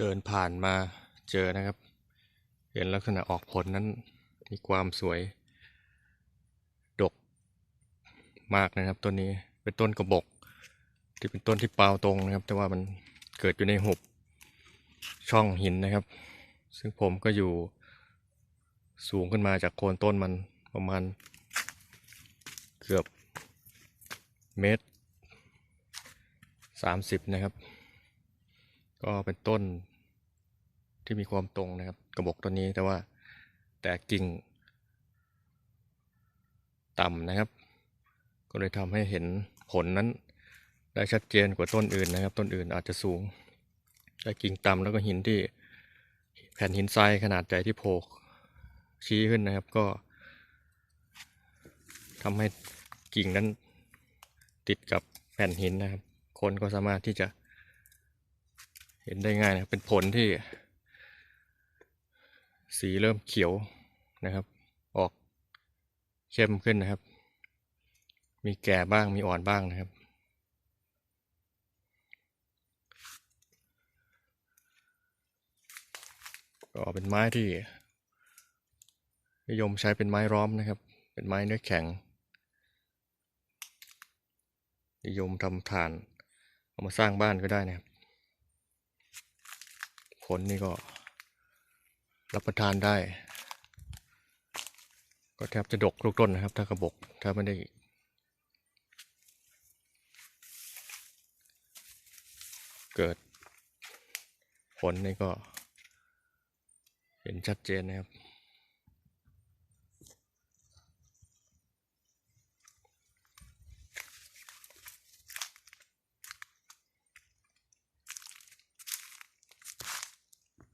เดินผ่านมาเจอนะครับ เห็นลักษณะออกผลนั้นมีความสวย ดกมากนะครับต้นนี้เป็นต้นกระบอกที่เป็นต้นที่เปล่าตรงนะครับ แต่ว่ามันเกิดอยู่ในหุบช่องหินนะครับ ซึ่งผมก็อยู่สูงขึ้นมาจากโคนต้นมันประมาณเกือบเมตรสามสิบนะครับ ก็เป็นต้นที่มีความตรงนะครับ กระบอกต้นนี้แต่ว่าแต่กิ่ง ต่ำนะครับ ก็เลยทำให้เห็นผลนั้น ได้ชัดเจนกว่าต้นอื่นนะครับ ต้นอื่นอาจจะสูงได้กิ่งต่ำแล้วก็หินที่แผ่นหินทรายขนาดใหญ่ที่โผล่ชี้ขึ้นนะครับก็ทำให้กิ่งนั้นติดกับแผ่นหินนะครับ คนก็สามารถที่จะ เห็นได้ง่ายนะครับเป็นผลที่ สีเริ่มเขียวนะครับ ออกเข้มขึ้นนะครับ มีแก่บ้างมีอ่อนบ้างนะครับ ก็เป็นไม้ที่นิยมใช้เป็นไม้ร้อมนะครับ เป็นไม้เนื้อแข็ง นิยมทำฐาน เอามาสร้างบ้านก็ได้นะครับ ผลนี่ก็รับประทานได้ ก็แทบจะดกลูกต้นนะครับ ถ้ากระบอกถ้าไม่ได้เกิดผลนี่ก็เห็นชัดเจนนะครับ